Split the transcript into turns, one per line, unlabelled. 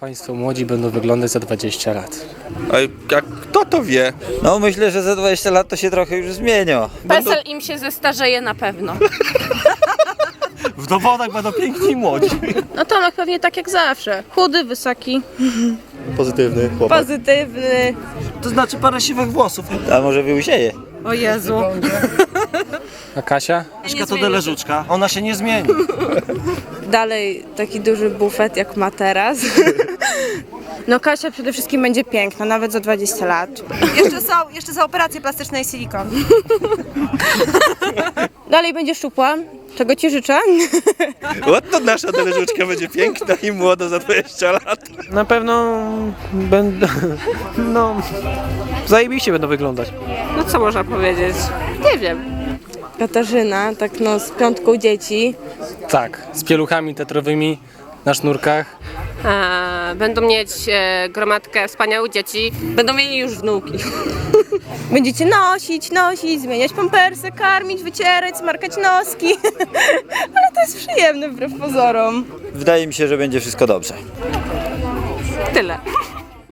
Państwo młodzi będą wyglądać za 20 lat?
A jak kto to wie?
No myślę, że za 20 lat to się trochę już zmienia.
PESEL im się zestarzeje na pewno.
W dowodach będą piękni i młodzi.
No Tomek pewnie tak jak zawsze. Chudy, wysoki,
Pozytywny chłopak.
pozytywny.
To znaczy parę siwych włosów.
A może wyłysieje?
O Jezu.
A Kasia?
Mieszka to deleżuczka, ona się nie zmieni.
Dalej taki duży bufet jak ma teraz. No Kasia przede wszystkim będzie piękna, nawet za 20 lat.
Jeszcze są, jeszcze są operacje plastyczne i silikon.
Dalej będzie szczupła, czego ci życzę.
Oto nasza deleżuczka będzie piękna i młoda za 20 lat.
Na pewno będą. No. Zajebiście będą wyglądać.
No co można powiedzieć? Nie wiem.
Katarzyna, tak no z piątką dzieci.
Tak, z pieluchami tetrowymi na sznurkach.
E, będą mieć e, gromadkę wspaniałych dzieci. Będą mieli już wnuki.
Będziecie nosić, nosić, zmieniać pampersy, karmić, wycierać, smarkać noski. Ale to jest przyjemne wbrew pozorom.
Wydaje mi się, że będzie wszystko dobrze.
Tyle.